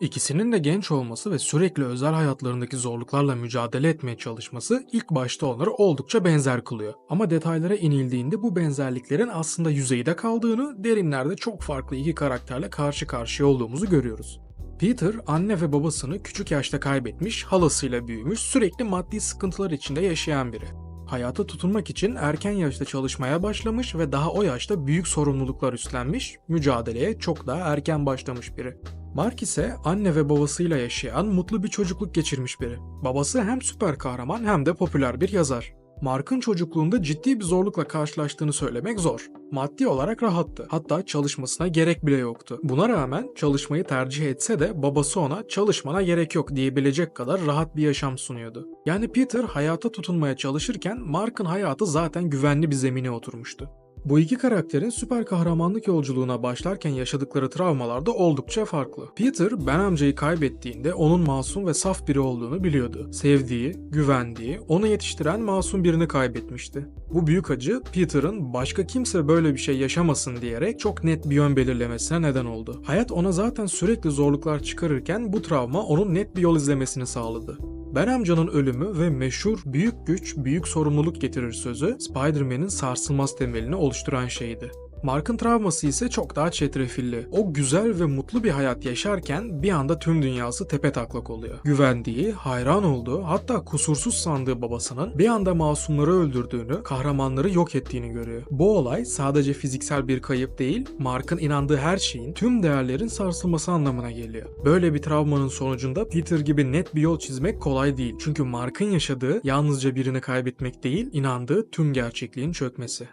İkisinin de genç olması ve sürekli özel hayatlarındaki zorluklarla mücadele etmeye çalışması ilk başta onları oldukça benzer kılıyor. Ama detaylara inildiğinde bu benzerliklerin aslında yüzeyde kaldığını, derinlerde çok farklı iki karakterle karşı karşıya olduğumuzu görüyoruz. Peter, anne ve babasını küçük yaşta kaybetmiş, halasıyla büyümüş, sürekli maddi sıkıntılar içinde yaşayan biri. Hayata tutunmak için erken yaşta çalışmaya başlamış ve daha o yaşta büyük sorumluluklar üstlenmiş, mücadeleye çok daha erken başlamış biri. Mark ise anne ve babasıyla yaşayan mutlu bir çocukluk geçirmiş biri. Babası hem süper kahraman hem de popüler bir yazar. Mark'ın çocukluğunda ciddi bir zorlukla karşılaştığını söylemek zor. Maddi olarak rahattı. Hatta çalışmasına gerek bile yoktu. Buna rağmen çalışmayı tercih etse de babası ona çalışmana gerek yok diyebilecek kadar rahat bir yaşam sunuyordu. Yani Peter hayata tutunmaya çalışırken Mark'ın hayatı zaten güvenli bir zemine oturmuştu. Bu iki karakterin süper kahramanlık yolculuğuna başlarken yaşadıkları travmalar da oldukça farklı. Peter, Ben amcayı kaybettiğinde onun masum ve saf biri olduğunu biliyordu. Sevdiği, güvendiği, onu yetiştiren masum birini kaybetmişti. Bu büyük acı Peter'ın başka kimse böyle bir şey yaşamasın diyerek çok net bir yön belirlemesine neden oldu. Hayat ona zaten sürekli zorluklar çıkarırken bu travma onun net bir yol izlemesini sağladı. Ben amcanın ölümü ve meşhur büyük güç büyük sorumluluk getirir sözü Spider-Man'in sarsılmaz temelini oluşturan şeydi. Mark'ın travması ise çok daha çetrefilli. O güzel ve mutlu bir hayat yaşarken bir anda tüm dünyası tepe taklak oluyor. Güvendiği, hayran olduğu, hatta kusursuz sandığı babasının bir anda masumları öldürdüğünü, kahramanları yok ettiğini görüyor. Bu olay sadece fiziksel bir kayıp değil, Mark'ın inandığı her şeyin, tüm değerlerin sarsılması anlamına geliyor. Böyle bir travmanın sonucunda Peter gibi net bir yol çizmek kolay değil. Çünkü Mark'ın yaşadığı yalnızca birini kaybetmek değil, inandığı tüm gerçekliğin çökmesi.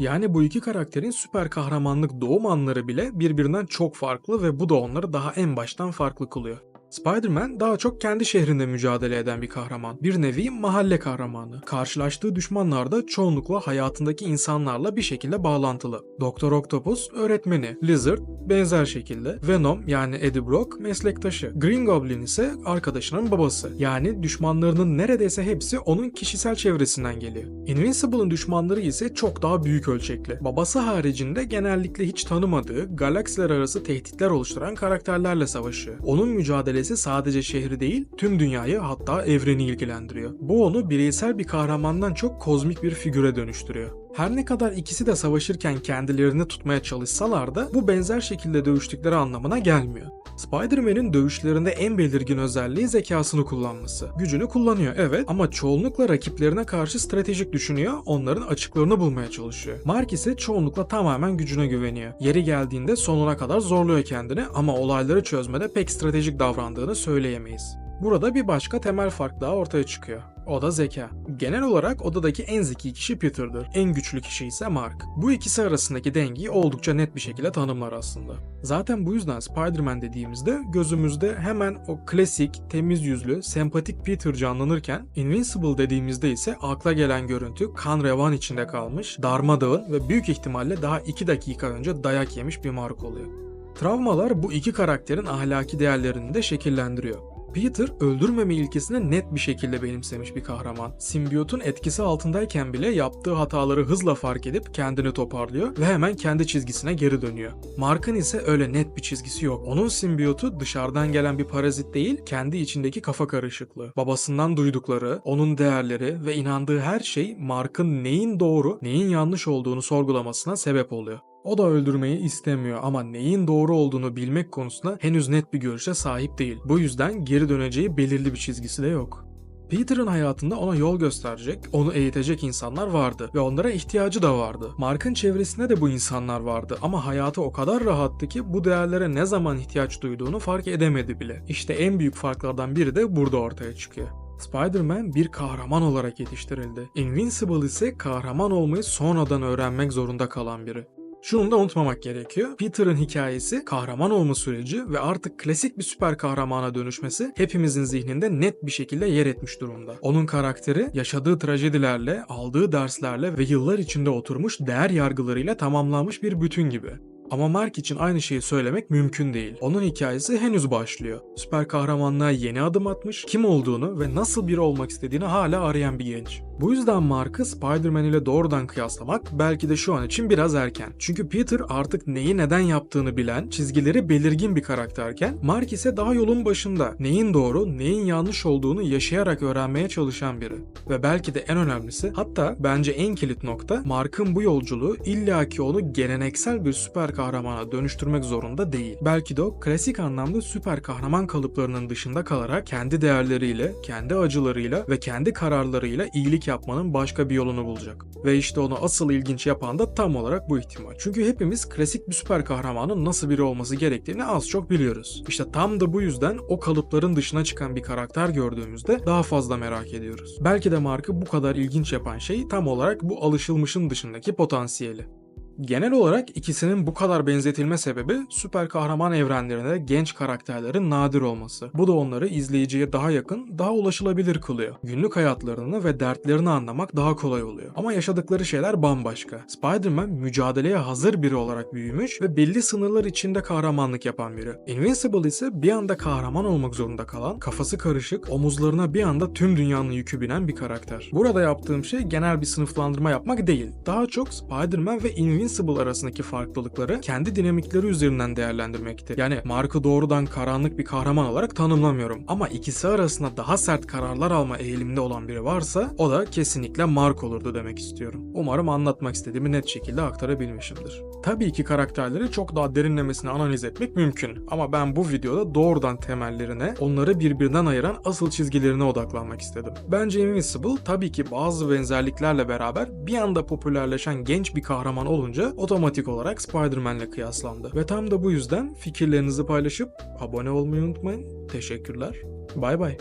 Yani bu iki karakterin süper kahramanlık doğum anları bile birbirinden çok farklı ve bu da onları daha en baştan farklı kılıyor. Spider-Man daha çok kendi şehrinde mücadele eden bir kahraman. Bir nevi mahalle kahramanı. Karşılaştığı düşmanlar da çoğunlukla hayatındaki insanlarla bir şekilde bağlantılı. Doktor Octopus öğretmeni, Lizard benzer şekilde, Venom yani Eddie Brock meslektaşı, Green Goblin ise arkadaşının babası. Yani düşmanlarının neredeyse hepsi onun kişisel çevresinden geliyor. Invincible'ın düşmanları ise çok daha büyük ölçekli. Babası haricinde genellikle hiç tanımadığı, galaksiler arası tehditler oluşturan karakterlerle savaşıyor. Onun mücadelesi sadece şehri değil, tüm dünyayı hatta evreni ilgilendiriyor. Bu onu bireysel bir kahramandan çok kozmik bir figüre dönüştürüyor. Her ne kadar ikisi de savaşırken kendilerini tutmaya çalışsalar da bu benzer şekilde dövüştükleri anlamına gelmiyor. Spider-Man'in dövüşlerinde en belirgin özelliği zekasını kullanması. Gücünü kullanıyor evet ama çoğunlukla rakiplerine karşı stratejik düşünüyor, onların açıklarını bulmaya çalışıyor. Mark ise çoğunlukla tamamen gücüne güveniyor. Yeri geldiğinde sonuna kadar zorluyor kendini ama olayları çözmede pek stratejik davrandığını söyleyemeyiz. Burada bir başka temel fark daha ortaya çıkıyor. O da zeka. Genel olarak odadaki en zeki kişi Peter'dır. En güçlü kişi ise Mark. Bu ikisi arasındaki dengeyi oldukça net bir şekilde tanımlar aslında. Zaten bu yüzden Spider-Man dediğimizde gözümüzde hemen o klasik, temiz yüzlü, sempatik Peter canlanırken Invincible dediğimizde ise akla gelen görüntü kan revan içinde kalmış, darmadağın ve büyük ihtimalle daha 2 dakika önce dayak yemiş bir Mark oluyor. Travmalar bu iki karakterin ahlaki değerlerini de şekillendiriyor. Peter öldürmeme ilkesini net bir şekilde benimsemiş bir kahraman. Simbiyotun etkisi altındayken bile yaptığı hataları hızla fark edip kendini toparlıyor ve hemen kendi çizgisine geri dönüyor. Mark'ın ise öyle net bir çizgisi yok. Onun simbiyotu dışarıdan gelen bir parazit değil, kendi içindeki kafa karışıklığı. Babasından duydukları, onun değerleri ve inandığı her şey Mark'ın neyin doğru, neyin yanlış olduğunu sorgulamasına sebep oluyor. O da öldürmeyi istemiyor ama neyin doğru olduğunu bilmek konusunda henüz net bir görüşe sahip değil. Bu yüzden geri döneceği belirli bir çizgisi de yok. Peter'ın hayatında ona yol gösterecek, onu eğitecek insanlar vardı ve onlara ihtiyacı da vardı. Mark'ın çevresinde de bu insanlar vardı ama hayatı o kadar rahattı ki bu değerlere ne zaman ihtiyaç duyduğunu fark edemedi bile. İşte en büyük farklardan biri de burada ortaya çıkıyor. Spider-Man bir kahraman olarak yetiştirildi. Invincible ise kahraman olmayı sonradan öğrenmek zorunda kalan biri. Şunu da unutmamak gerekiyor. Peter'ın hikayesi, kahraman olma süreci ve artık klasik bir süper kahramana dönüşmesi hepimizin zihninde net bir şekilde yer etmiş durumda. Onun karakteri yaşadığı trajedilerle, aldığı derslerle ve yıllar içinde oturmuş değer yargılarıyla tamamlanmış bir bütün gibi. Ama Mark için aynı şeyi söylemek mümkün değil. Onun hikayesi henüz başlıyor. Süper kahramanlığa yeni adım atmış, kim olduğunu ve nasıl biri olmak istediğini hala arayan bir genç. Bu yüzden Mark'ı Spider-Man ile doğrudan kıyaslamak belki de şu an için biraz erken. Çünkü Peter artık neyi neden yaptığını bilen, çizgileri belirgin bir karakterken Mark ise daha yolun başında. Neyin doğru, neyin yanlış olduğunu yaşayarak öğrenmeye çalışan biri. Ve belki de en önemlisi, hatta bence en kilit nokta Mark'ın bu yolculuğu illaki onu geleneksel bir süper kahramana dönüştürmek zorunda değil. Belki de o klasik anlamda süper kahraman kalıplarının dışında kalarak kendi değerleriyle, kendi acılarıyla ve kendi kararlarıyla iyilik yapmanın başka bir yolunu bulacak. Ve işte onu asıl ilginç yapan da tam olarak bu ihtimal. Çünkü hepimiz klasik bir süper kahramanın nasıl biri olması gerektiğini az çok biliyoruz. İşte tam da bu yüzden o kalıpların dışına çıkan bir karakter gördüğümüzde daha fazla merak ediyoruz. Belki de Mark'ı bu kadar ilginç yapan şey tam olarak bu alışılmışın dışındaki potansiyeli. Genel olarak ikisinin bu kadar benzetilme sebebi süper kahraman evrenlerinde genç karakterlerin nadir olması. Bu da onları izleyiciye daha yakın, daha ulaşılabilir kılıyor. Günlük hayatlarını ve dertlerini anlamak daha kolay oluyor. Ama yaşadıkları şeyler bambaşka. Spider-Man mücadeleye hazır biri olarak büyümüş ve belli sınırlar içinde kahramanlık yapan biri. Invincible ise bir anda kahraman olmak zorunda kalan, kafası karışık, omuzlarına bir anda tüm dünyanın yükü binen bir karakter. Burada yaptığım şey genel bir sınıflandırma yapmak değil. Daha çok Spider-Man ve Invincible arasındaki farklılıkları kendi dinamikleri üzerinden değerlendirmektir. Yani Mark'ı doğrudan karanlık bir kahraman olarak tanımlamıyorum. Ama ikisi arasında daha sert kararlar alma eğiliminde olan biri varsa o da kesinlikle Mark olurdu demek istiyorum. Umarım anlatmak istediğimi net şekilde aktarabilmişimdir. Tabii ki karakterleri çok daha derinlemesine analiz etmek mümkün ama ben bu videoda doğrudan temellerine, onları birbirinden ayıran asıl çizgilerine odaklanmak istedim. Bence Invincible tabii ki bazı benzerliklerle beraber bir anda popülerleşen genç bir kahraman olunca otomatik olarak Spider-Man'le kıyaslandı. Ve tam da bu yüzden fikirlerinizi paylaşıp abone olmayı unutmayın. Teşekkürler. Bay bay.